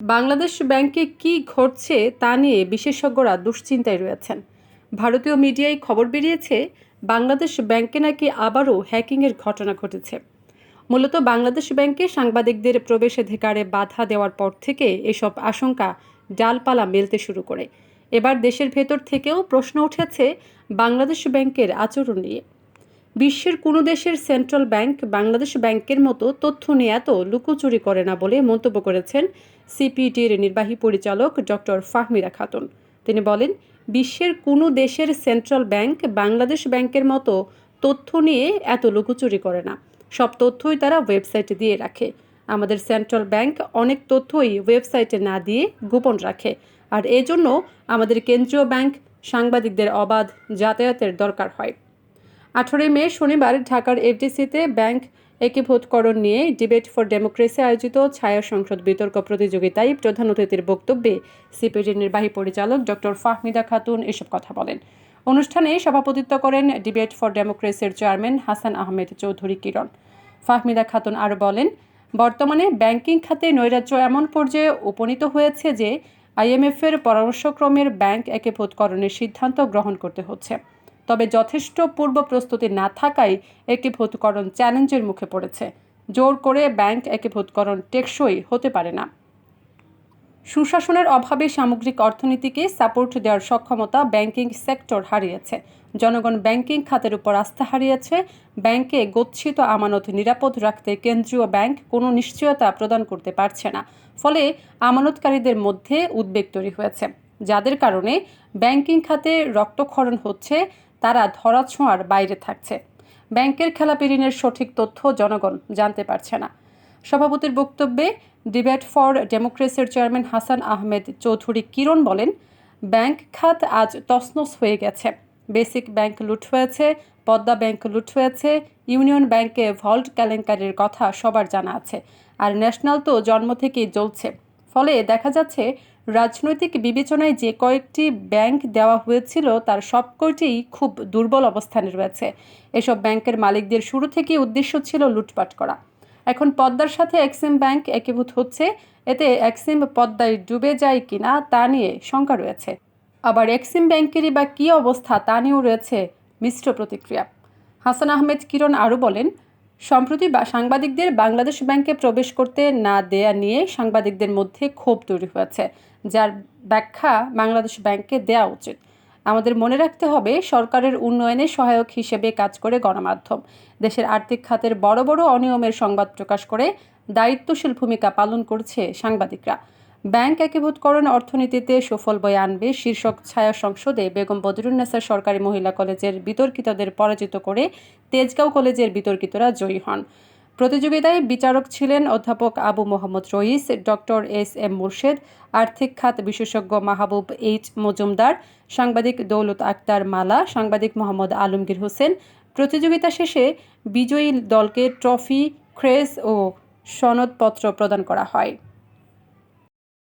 বাংলাদেশ ব্যাংকে কি ঘটছে তা নিয়ে বিশেষজ্ঞরা দুশ্চিন্তায় রয়েছেন। ভারতীয় মিডিয়ায় খবর বেরিয়েছে, বাংলাদেশ ব্যাংকে নাকি আবারও হ্যাকিংয়ের ঘটনা ঘটেছে। মূলত বাংলাদেশ ব্যাংকে সাংবাদিকদের প্রবেশাধিকারে বাধা দেওয়ার পর থেকে এসব আশঙ্কা ডালপালা মেলতে শুরু করে। এবার দেশের ভেতর থেকেও প্রশ্ন উঠেছে, বাংলাদেশ ব্যাংকের আচরণ নিয়ে। বিশ্বের কোনো দেশের সেন্ট্রাল ব্যাংক বাংলাদেশ ব্যাংকের মতো তথ্য নিয়ে এত লুকোচুরি করে না বলে মন্তব্য করেছেন সিপিটির নির্বাহী পরিচালক ডক্টর ফাহমিরা খাতুন। তিনি বলেন, বিশ্বের কোনো দেশের সেন্ট্রাল ব্যাংক বাংলাদেশ ব্যাংকের মতো তথ্য নিয়ে এত লুকোচুরি করে না। সব তথ্যই তারা ওয়েবসাইটে দিয়ে রাখে। আমাদের সেন্ট্রাল ব্যাংক অনেক তথ্যই ওয়েবসাইটে না দিয়ে গোপন রাখে। আর এজন্য আমাদের কেন্দ্রীয় ব্যাংক সাংবাদিকদের অবাধ যাতায়াতের দরকার হয়। আঠারোই মে, শনিবার ঢাকার এফডিসিতে ব্যাংক একীভূতকরণ নিয়ে ডিবেট ফর ডেমোক্রেসি আয়োজিত ছায়া সংসদ বিতর্ক প্রতিযোগিতায় প্রধান অতিথির বক্তব্যে সিপিডির নির্বাহী পরিচালক ডক্টর ফাহমিদা খাতুন এসব কথা বলেন। অনুষ্ঠানে সভাপতিত্ব করেন ডিবেট ফর ডেমোক্রেসির চেয়ারম্যান হাসান আহমেদ চৌধুরী কিরণ। ফাহমিদা খাতুন আরও বলেন, বর্তমানে ব্যাংকিং খাতে নৈরাজ্য এমন পর্যায়ে উপনীত হয়েছে যে আইএমএফের পরামর্শক্রমের ব্যাংক একীভূতকরণের সিদ্ধান্ত গ্রহণ করতে হচ্ছে। তবে যথেষ্ট পূর্ব প্রস্তুতি না থাকায় একীভূতকরণ চ্যালেঞ্জের মুখে পড়েছে। জোর করে ব্যাংক একীভূতকরণ টেকসই হতে পারে না। সুশাসনের অভাবে সামগ্রিক অর্থনীতিকে সাপোর্ট দেওয়ার সক্ষমতা ব্যাংকিং সেক্টর হারিয়েছে। জনগণ ব্যাংকিং খাতের উপর আস্থা হারিয়েছে। ব্যাংকে গচ্ছিত আমানত নিরাপদ রাখতে কেন্দ্রীয় ব্যাংক কোনো নিশ্চয়তা প্রদান করতে পারছে না। ফলে আমানতকারীদের মধ্যে উদ্বেগ তৈরি হয়েছে। যাদের কারণে ব্যাংকিং খাতে রক্তক্ষরণ হচ্ছে তারা ধরাছোঁয়ার বাইরে থাকছে। ব্যাংকের খেলাপি ঋণের সঠিক তথ্য জনগণ জানতে পারছে না। সভাপতির বক্তব্যে ডিবেট ফর ডেমোক্রেসির চেয়ারম্যান হাসান আহমেদ চৌধুরী কিরণ বলেন, ব্যাংক খাত আজ তছনছ হয়ে গেছে। বেসিক ব্যাংক লুট হয়েছে, পদ্মা ব্যাংক লুট হয়েছে, ইউনিয়ন ব্যাংকে ভল্ট কেলেঙ্কারির কথা সবার জানা আছে, আর ন্যাশনাল তো জন্ম থেকেই জ্বলছে ফলে দেখা যাচ্ছে রাজনৈতিক বিবেচনায় যে কয়েকটি ব্যাংক দেওয়া হয়েছিল, তার সবকটিই খুব দুর্বল অবস্থানে রয়েছে। এসব ব্যাংকের মালিকদের শুরু থেকেই উদ্দেশ্য ছিল লুটপাট করা। এখন পদ্মার সাথে এক্সিম ব্যাংক একীভূত হচ্ছে। এতে এক্সিম পদ্মায় ডুবে যায় কিনা তা নিয়ে শঙ্কা রয়েছে। আবার এক্সিম ব্যাংকেরই বা কী অবস্থা তা নিয়েও রয়েছে মিশ্র প্রতিক্রিয়া। হাসান আহমেদ কিরণ আরও বলেন সম্প্রতি বা সাংবাদিকদের বাংলাদেশ ব্যাংকে প্রবেশ করতে না দেয়া নিয়ে সাংবাদিকদের মধ্যে ক্ষোভ তৈরি হয়েছে, যার ব্যাখ্যা বাংলাদেশ ব্যাংককে দেওয়া উচিত। আমাদের মনে রাখতে হবে, সরকারের উন্নয়নে সহায়ক হিসেবে কাজ করে গণমাধ্যম। দেশের আর্থিক খাতের বড় বড় অনিয়মের সংবাদ প্রকাশ করে দায়িত্বশীল ভূমিকা পালন করছে সাংবাদিকরা। ব্যাংক একীভূতকরণ অর্থনীতিতে সুফল বয়ে আনবে। শীর্ষক ছায়া সংসদে বেগম বদরুন্নেসা সরকারি মহিলা কলেজের বিতর্কিতদের পরাজিত করে তেজগাঁও কলেজের বিতর্কিতরা জয়ী হন। প্রতিযোগিতায় বিচারক ছিলেন অধ্যাপক Abu Mohammad Rais, doctor S M Murshed, আর্থিক খাত বিশেষজ্ঞ মাহবুব এইচ মজুমদার, সাংবাদিক দৌলত আক্তার মালা, সাংবাদিক মোহাম্মদ আলমগীর হোসেন। প্রতিযোগিতা শেষে বিজয়ী দলকে ট্রফি ক্রেস ও সনদপত্র প্রদান করা হয়।